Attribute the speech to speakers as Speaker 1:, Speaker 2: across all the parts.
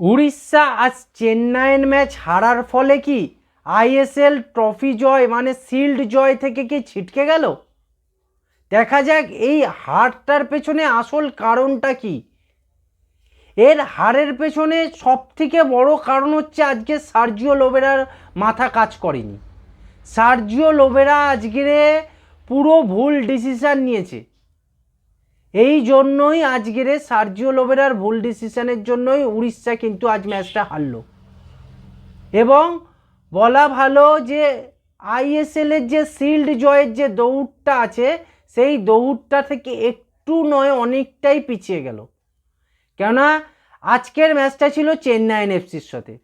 Speaker 1: উড়িষ্যা আজ চেন্নাইয়ের ম্যাচ হারার ফলে কি আইএসএল ট্রফি জয় মানে শিল্ড জয় থেকে কি ছিটকে গেল? দেখা যাক এই হারটার পেছনে আসল কারণটা কি। এর হারের পেছনে সব থেকে বড় কারণ হচ্ছে আজকে সার্জিও লোবেরার মাথা কাজ করেনি। সার্জিও লোবেরা আজকে পুরো ভুল ডিসিশান নিয়েছে। এই জন্যই আজকের সার্জিও লোবেরার ভুল ডিসিশনের জন্যই উড়িষ্যা কিন্তু আজ ম্যাচটা হারল। এবং বলা ভালো যে আইএসএলের যে শিল্ড জয়ের যে দৌড়টা আছে, সেই দৌড়টা থেকে একটু নয়, অনেকটাই পিছিয়ে গেল। কেননা আজকের ম্যাচটা ছিল চেন্নাইন এফসির সাথে।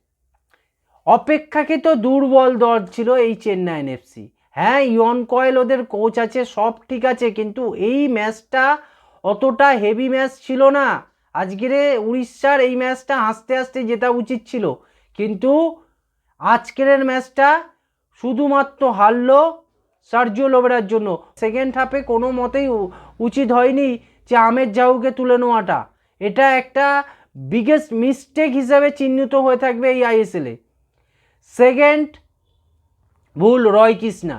Speaker 1: অপেক্ষাকৃত দুর্বল দল ছিল এই চেন্নাইন এফসি হ্যাঁ ইয়ন কয়েল ওদের কোচ আছে, সব ঠিক আছে, কিন্তু এই ম্যাচটা অতটা হেভি ম্যাচ ছিল না। আজকের উড়িষ্যার এই ম্যাচটা হাসতে হাসতে জেতা উচিত ছিল। কিন্তু আজকের ম্যাচটা শুধুমাত্র হারলো সার্জিও লোবেরার জন্য। সেকেন্ড হাফে কোনো মতেই উচিত হয়নি যে আমের জাউকে তুলে নেওয়াটা। এটা একটা বিগেস্ট মিস্টেক হিসাবে চিহ্নিত হয়ে থাকবে এই আইএসএলে সেকেন্ড ভুল, রয় কৃষ্ণা।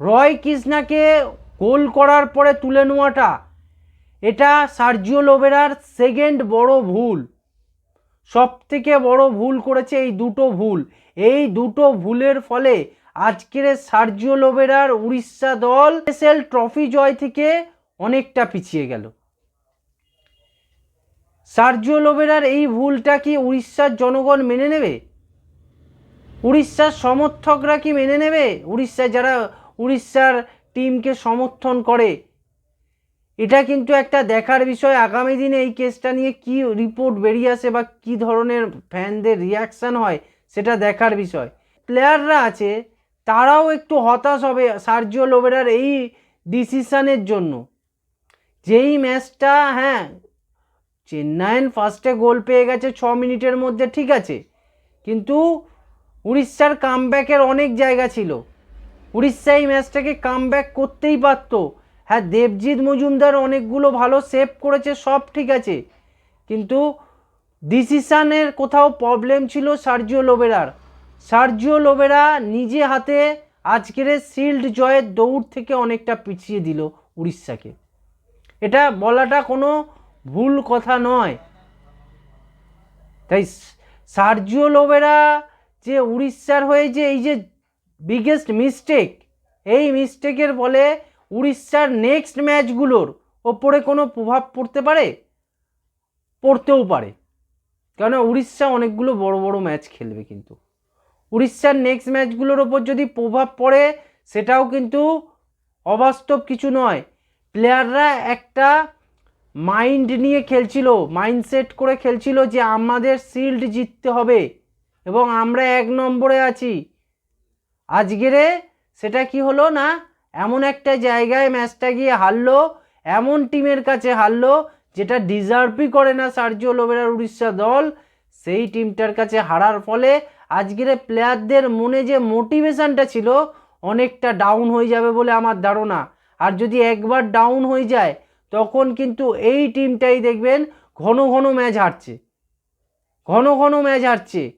Speaker 1: রয় কৃষ্ণাকে গোল করার পরে তুলে নেওয়াটা এটা সার্জিও লোবেরার সেকেন্ড বড় ভুল। সব থেকে বড় ভুল করেছে এই দুটো ভুল। এই দুটো ভুলের ফলে আজকের সার্জিও লোবেরার উড়িষ্যা দল এসএল ট্রফি জয় থেকে অনেকটা পিছিয়ে গেল। সার্জিও লোবেরার এই ভুলটা কি উড়িষ্যার জনগণ মেনে নেবে? উড়িষ্যার সমর্থকরা কি মেনে নেবে? উড়িষ্যার যারা উড়িষ্যার টিমকে সমর্থন করে এটা কিন্তু একটা দেখার বিষয়। আগামী দিনে এই কেসটা নিয়ে কি রিপোর্ট বেরিয়ে আসে বা কি ধরনের ফ্যানদের রিয়াকশান হয়, সেটা দেখার বিষয়। প্লেয়াররা আছে, তারাও একটু হতাশ হবে সার্জিও লোবেরার এই ডিসিশানের জন্য। যেই ম্যাচটা হ্যাঁ চেন্নাইন ফার্স্টে গোল পেয়ে গেছে ছ মিনিটের মধ্যে, ঠিক আছে। কিন্তু উড়িষ্যার কামব্যাকের অনেক জায়গা ছিল। উড়িষ্যা এই ম্যাচটাকে কামব্যাক করতেই পারতো। হ্যাঁ দেবজিৎ মজুমদার অনেকগুলো ভালো সেভ করেছে, সব ঠিক আছে। কিন্তু ডিসিশানের কোথাও প্রবলেম ছিল সার্জিও লোবেরার। সার্জিও লোবেরা নিজে হাতে আজকের শিল্ড জয়ের দৌড় থেকে অনেকটা পিছিয়ে দিল উড়িষ্যাকে। এটা বলাটা কোনো ভুল কথা নয়। তাই সার্জিও লোবেরা যে উড়িষ্যার হয়ে যে এই যে বিগেস্ট মিস্টেক এই মিস্টেকের ফলে উড়িষ্যার নেক্সট ম্যাচগুলোর ওপরে কোনো প্রভাব পড়তে পারে? পড়তেও পারে। কেননা উড়িষ্যা অনেকগুলো বড় বড় ম্যাচ খেলবে কিন্তু। উড়িষ্যার নেক্সট ম্যাচগুলোর ওপর যদি প্রভাব পড়ে, সেটাও কিন্তু অবাস্তব কিছু নয়। প্লেয়াররা একটা মাইন্ড নিয়ে খেলছিল মাইন্ডসেট করে খেলছিল যে আমাদের শিল্ড জিততে হবে এবং আমরা এক নম্বরে আছি। আজকেরে সেটা কি হলো না এমন একটা জায়গায় ম্যাচটা গিয়ে হারলো, এমন টিমের কাছে হারলো, যেটা ডিজার্ভই করে না সার্জিও লোবেরার উড়িষ্যা দল। সেই টিমটার কাছে হারার ফলে আজকের প্লেয়ারদের মনে যে মোটিভেশনটা ছিল, অনেকটা ডাউন হয়ে যাবে বলে আমার ধারণা। আর যদি একবার ডাউন হয়ে যায়, তখন কিন্তু এই টিমটাই দেখবেন ঘন ঘন ম্যাচ হারছে। ঘন ঘন ম্যাচ হারছে।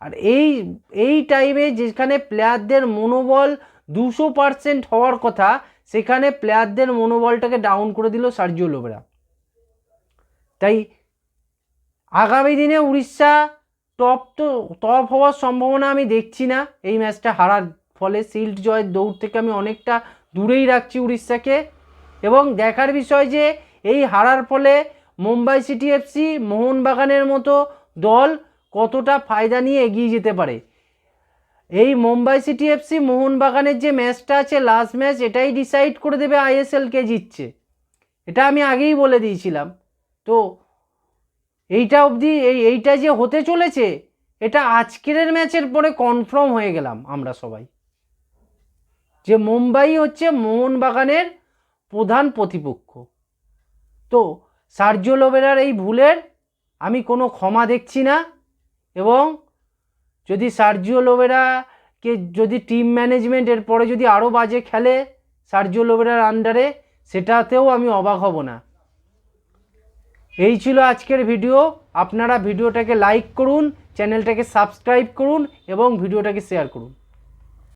Speaker 1: আর এই এই টাইমে যেখানে প্লেয়ারদের মনোবল দুশো পার্সেন্ট হওয়ার কথা সেখানে প্লেয়ারদের মনোবলটাকে ডাউন করে দিল সার্জিও লোবেরা। তাই আগামী দিনে উড়িষ্যা টপ তো টপ হওয়ার সম্ভাবনা আমি দেখছি না। এই ম্যাচটা হারার ফলে শিল্ড জয়ের দৌড় থেকে আমি অনেকটা দূরেই রাখছি উড়িষ্যাকে। এবং দেখার বিষয় যে এই হারার ফলে মুম্বাই সিটি এফসি মোহনবাগানের মতো দল কতটা ফায়দা নিয়ে এগিয়ে যেতে পারে। এই মুম্বাই সিটি এফসি মোহনবাগানের যে ম্যাচটা আছে লাস্ট ম্যাচ এটাই ডিসাইড করে দেবে আইএসএল কে জিতছে। এটা আমি আগেই বলে দিয়েছিলাম। তো এইটা অবধি, এই, এইটা যে হতে চলেছে, এটা আজকের ম্যাচের পরে কনফার্ম হয়ে গেলাম আমরা সবাই। যে মুম্বাই হচ্ছে মোহনবাগানের প্রধান প্রতিপক্ষ। তো সার্জিও লোবেরার এই ভুলের আমি কোনো ক্ষমা দেখছি না এবং যদি সার্জিও লোবেরাকে যদি টিম ম্যানেজমেন্ট এরপরে যদি আরও বাজে খেলে সার্জিও লোবেরার আন্ডারে, সেটাতেও আমি অবাক হব না। এই ছিল আজকের ভিডিও। আপনারা ভিডিওটাকে লাইক করুন, চ্যানেলটাকে সাবস্ক্রাইব করুন এবং ভিডিওটাকে শেয়ার করুন।